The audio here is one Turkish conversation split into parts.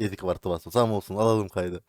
7 kartı bastım. Tamam olsun alalım kaydı.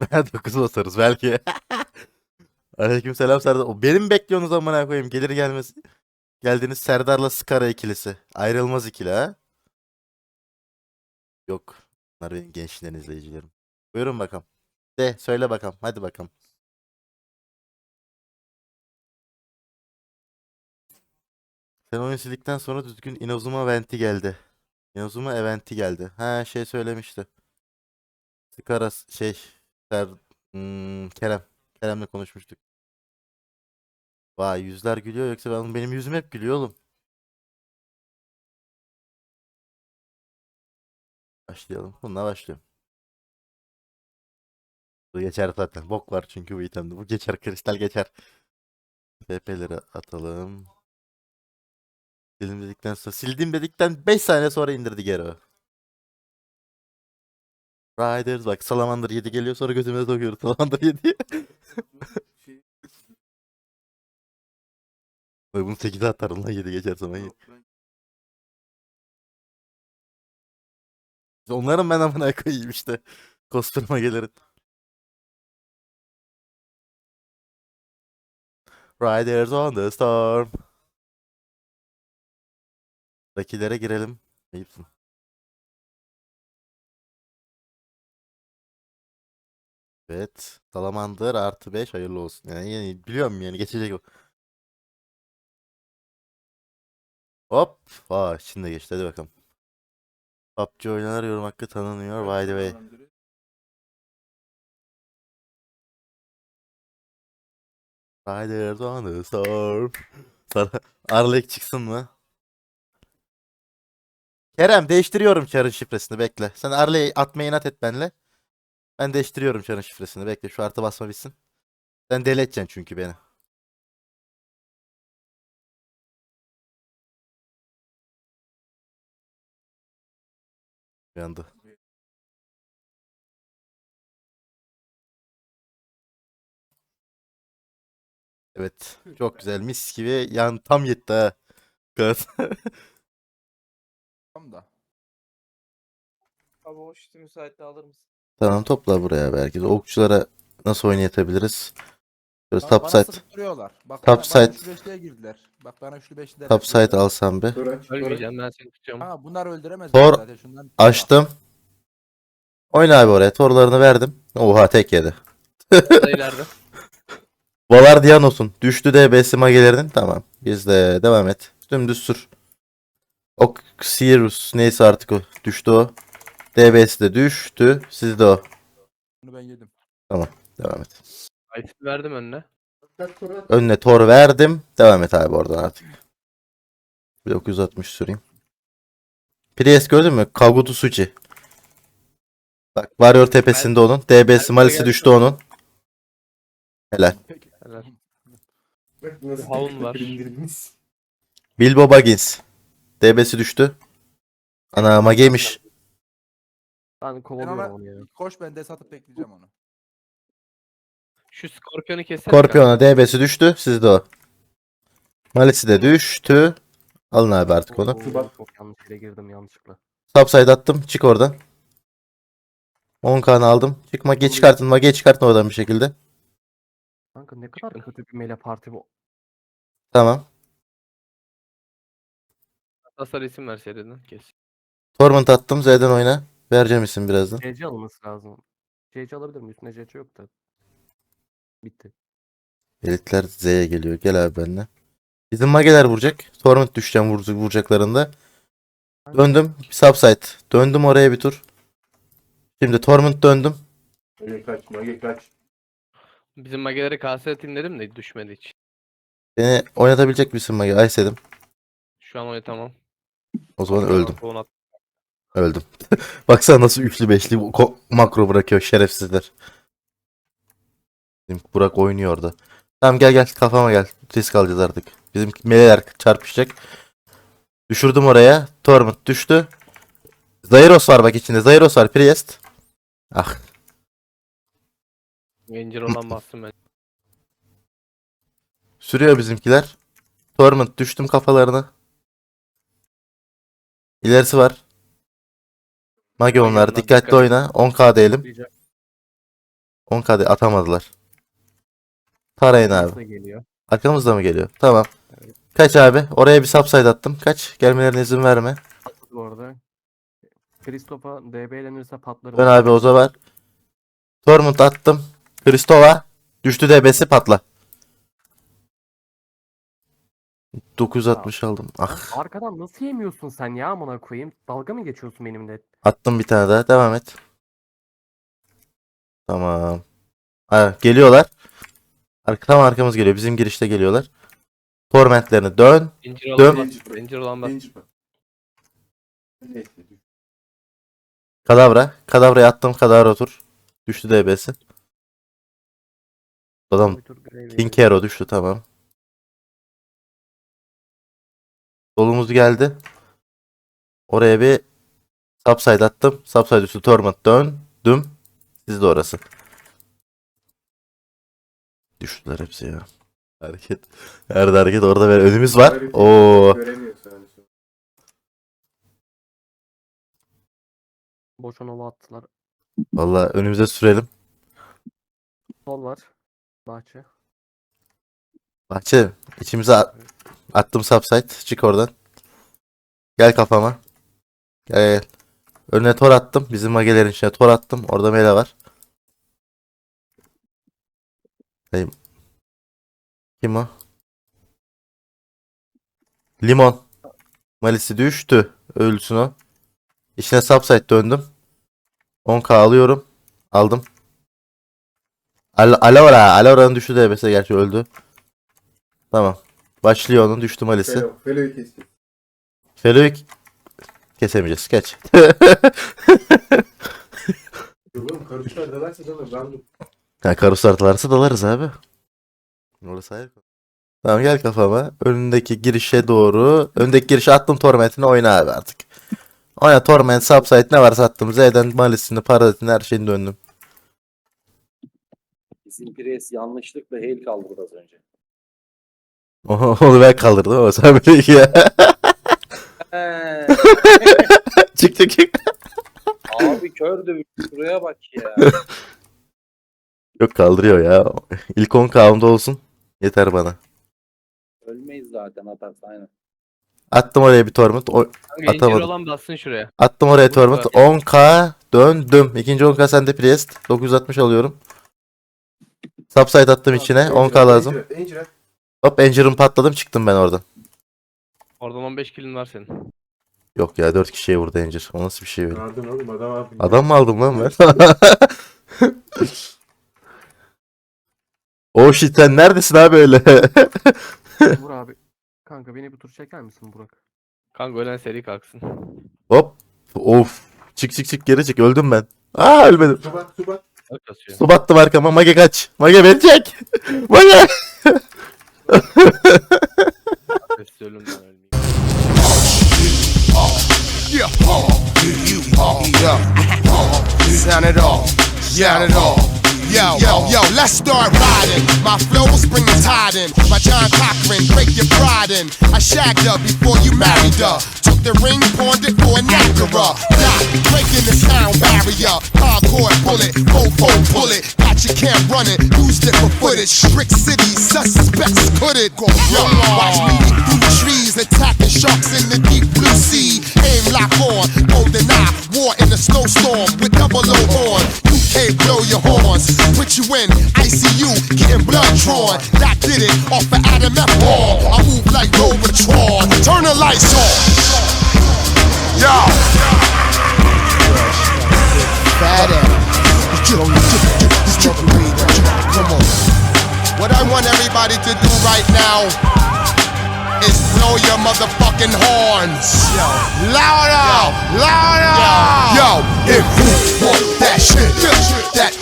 9 basarız belki. Aleyküm selam Serdar. Benim bekliyorsunuz amına koyayım. Gelir gelmez. Geldiniz Serdar'la Skara ikilisi. Ayrılmaz ikili ha. Yok. Bunlar benim gençliğinden izleyicilerim. Buyurun bakalım. De söyle bakalım. Hadi bakalım. Sen oyun sildikten sonra düzgün Inazuma Venti geldi. Inazuma Eventi geldi. Ha şey söylemişti. Skara şey Ser, hmm, Kerem. Kerem'le konuşmuştuk. Vay yüzler gülüyor yoksa ben, benim yüzüm hep gülüyor oğlum. Başlayalım. Bununla başlıyorum. Bu geçer zaten. Bok var çünkü bu itemde. Bu geçer. Kristal geçer. PP'leri atalım. Sildim dedikten sonra. Sildim dedikten 5 saniye sonra indirdi geri o. Riders bak Salamander 7 geliyor sonra gözüme sokuyoruz. Salamander 7. Bak bunu 8'e atarım lan 7 geçer sonra. Onların ben amına koyayım işte. Kostürme gelirim. Riders on the storm. Rakilere girelim. Ayıpsın. Evet. Salamander artı 5 hayırlı olsun. Yani, yani biliyorum yani geçecek o. Hop. Aa şimdi geçti hadi bakalım. PUBG oynanır yorum hakkı tanınıyor. By the way. Riders on the storm. Sana Arlek çıksın mı? Kerem değiştiriyorum çarın şifresini bekle. Sen Arley'i atmayı inat et benle. Ben değiştiriyorum çarın şifresini bekle şu artı basma bitsin. Sen deli çünkü beni. Uyandı. Evet. Çok güzel. Mis gibi. Yan tam yetti ha. Tamam da. Abi o işte müsaitte alır mısın? Tamam topla buraya belki. de. Okçulara nasıl oynayatabiliriz? Böyle Bana, top bana side. Bak Top bana, bana side. üçlü beşliğe girdiler. Bak bana üçlü beşliğe Top side alsam bir. Ölmeyeceğim ben seni tutacağım. Ha bunlar öldüremez. Tor zaten şundan. Açtım. Oyna abi oraya. Torlarını verdim. Oha tek yedi. Da ileride. Valar Dianos'un. Düştü DB'si magelerinin. Tamam. Biz de devam et. Dümdüz sür. Oxyrus neyse artık o. Düştü o. DB'si de düştü. Sizde o. Bunu ben yedim. Devam et. Ice'i verdim önüne. Önüne tor verdim. Devam et abi oradan artık. Bir 960 süreyim. Priest gördün mü? Kagutu Suchi. Bak Warrior tepesinde onun. DB'si malisi düştü onun. Helal. Helal. Havun var. Bilbo Baggins. DB'si düştü. Ana mageymiş. Ben Ben kovalıyorum onu ya. koş ben de satıp bekleyeceğim onu. Şu Scorpion'u kessene. Scorpion'a DB'si düştü. Sizde o. Malisi de düştü. Alın abi artık onu. Çok yanlış yere girdim yanlışlıkla. Subside attım. Çık oradan. 10 kan aldım. Çık mage çıkartın. Mage çıkartın oradan bir şekilde. Kanka ne kadar kötü bir mele parti bu. Tamam. Hasar isim ver seriden kes. Torment attım. Z'den oyna. Vereceğim isim birazdan. CC alınması lazım. CC alabilir mi? Üstüne CC yok da. Bitti. Elitler Z'ye geliyor. Gel abi benimle. Bizim mageler vuracak. Torment düşeceğim vur vuracaklarında. Döndüm. Subside. Döndüm oraya bir tur. Şimdi Torment döndüm. kaç, mage kaç. Bizim mageleri KS atayım dedim de düşmedi hiç. Beni oynatabilecek misin mage? Ay dedim. Şu an oynatamam. O zaman öldüm. Öldüm. Baksana nasıl üçlü beşli makro bırakıyor şerefsizler. Bizim Burak oynuyor orada. Tamam gel gel kafama gel. Risk alacağız artık. Bizim meleler çarpışacak. Düşürdüm oraya. Torment düştü. Zairos var bak içinde. Zairos var. Priest. Ah. Ranger olan bastım ben. Sürüyor bizimkiler. Torment düştüm kafalarına. İlerisi var. Mage onlar dikkatli dikkat. oyna. 10k diyelim. Diyeceğim. 10k de atamadılar. Tarayın abi. Geliyor? Arkamızda mı geliyor? Tamam. Kaç abi? Oraya bir subside attım. Kaç? Gelmelerine izin verme. Bu arada. Kristop'a DB'lenirse patlarım. Ben abi Oza var. Tormund attım. Kristova. Düştü DB'si patla. 960 aldım. Ah. Arkadan nasıl yemiyorsun sen ya amına koyayım? Dalga mı geçiyorsun benimle? Attım bir tane daha. Devam et. Tamam. Ha, geliyorlar. Arka, tam arkamız geliyor. Bizim girişte geliyorlar. Tormentlerini dön. Zincir Dön. olan bas. Zincir olan. Zincir bak. Neyse. Kadavra. Kadavraya attım. Kadavra otur. Düştü DB'si. Adam King Hero düştü tamam. Solumuz geldi. Oraya bir subside attım. Subside üstü Torment döndüm. Siz de orası. Düştüler hepsi ya. Hareket. Nerede hareket orada böyle önümüz var. Oo. Boşa nova attılar. Vallahi önümüze sürelim. Sol var. Bahçe. Bahçe içimize at- attım subside. Çık oradan. Gel kafama. Gel gel. Önüne tor attım. Bizim magelerin içine tor attım. Orada mele var. Hey. Kim o? Limon. Malisi düştü. Ölsün o. İçine subside döndüm. 10k alıyorum. Aldım. Al Alavra. Alavra'nın düştü DBS gerçi öldü. Tamam. Başlıyor onun düştü malisi. Felo, Felo'yu kestik. Felo'yu kesemeyeceğiz. Geç. Yok oğlum karışlar dalarsa dalar. Ben de ya karus artılarsa dalarız abi. Orası ayrı. Tamam gel kafama. Önündeki girişe doğru. Öndeki girişe attım tormentini oyna abi artık. Oyna torment, subside ne varsa attım. Z'den malisini, paradetini her şeyini döndüm. Bizim pres yanlışlıkla hail kaldırdı az önce. Onu ben kaldırdım ama sen beni ya. çık çık çık. Abi kördü şuraya bak ya. Yok kaldırıyor ya. İlk 10 kavimde olsun. Yeter bana. Ölmeyiz zaten atarsa aynen. Attım oraya bir torment. O- Kanka zincir Atamadım. olan bassın şuraya. Attım oraya Vur torment. bak. 10k döndüm. İkinci 10k sende priest. 960 alıyorum. Subside attım içine. 10k lazım. Angel, Angel. Hop Angel'ım patladım çıktım ben oradan. Oradan 15 kilin var senin. Yok ya 4 kişiye vurdu Angel. O nasıl bir şey öyle? Aldın oğlum adam abi. Adam mı aldım lan ben? oh shit sen neredesin abi öyle? Vur abi. Kanka beni bir tur çeker misin Burak? Kanka ölen seri kalksın. Hop. Of. Çık çık çık geri çık öldüm ben. Aa ölmedim. Subat subat. Su battım arkama. Mage kaç. Mage beni çek. Mage. Sound it off. Sound it off. Yo, yo, yo, let's start riding. My flows bring the tide in. My John Cochran, break your pride in. I shagged her before you married her. The ring, pawned it for a Niagara. Not breaking the sound barrier. Hardcore bullet, fofo bullet. Got your camp running, used it for footage. Brick City, suspects could it. Go, yo, watch me through trees, attacking sharks in the deep blue sea. Aim lock on, golden eye, war in the snowstorm with double O on. UK blow your horns, put you in ICU, getting blood drawn. That did it off of Adam F. Ball. I move like Robotron. Turn the lights on. Everybody to do right now is blow your motherfucking horns. Louder! Louder! Yo, if you want that shit, that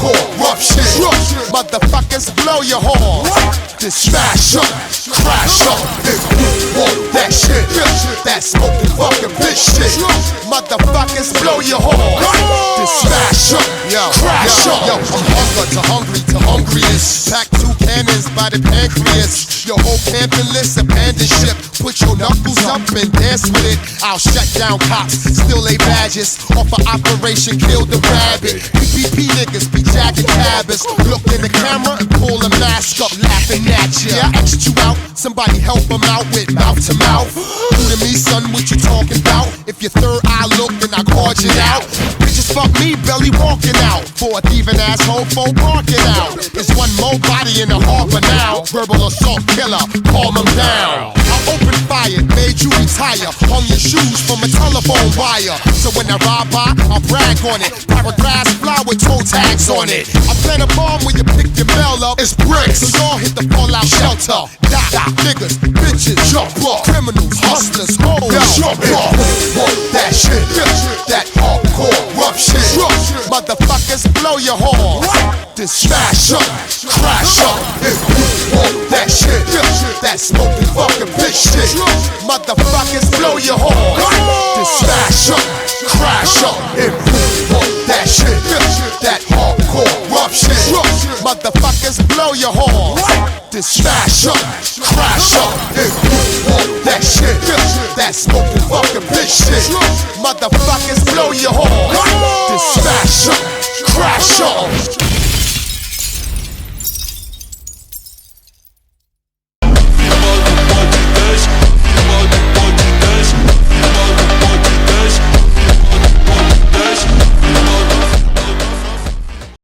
hardcore rough shit, Motherfuckers blow your horn. Smash up, crash up. If you want that shit, that smoking fucking bitch shit. Motherfuckers blow your horn. Smash up, crash up. Yo, from hunger to hungry to hungriest. Pack two cannons by the pancreas. Your whole camping list abandoned ship. Put your knuckles up and dance with it. I'll shut down cops, still lay badges. Off of Operation Kill the Rabbit. PPP niggas be jacking cabins. Look in the camera and pull mask up, laughing at ya. Yeah, I X'd you out. Somebody help him out with mouth to mouth. Who to me, son, what you talking about? If your third eye look, then I called you out. Bitches fuck me, belly walking out. For a thieving asshole, folk barking out. There's one more body in the harbor now. Verbal assault killer, calm him down. I opened fire, made you retire. Hung your shoes from a telephone wire. So when I ride by, I brag on it. Paragraphs fly with toe tags on it. I plant a bomb when you pick your mail up. It's bricks, so y'all hit the fallout shelter. Die, die, niggas, bitches, jump up. Criminals, hustlers, hoes, jump up. That shit, that hardcore, rough shit. Motherfuckers blow your horn. Then smash up, crash up. If you want that shit, that smoking fucking bitch shit. Motherfuckers blow your horn. Smash up, crash up. You want that shit, that hardcore, rough shit. Motherfuckers blow your horn. Smash up, crash up. You want that shit, that smoking fucking bitch shit. Motherfuckers blow your horn. Smash up, crash up.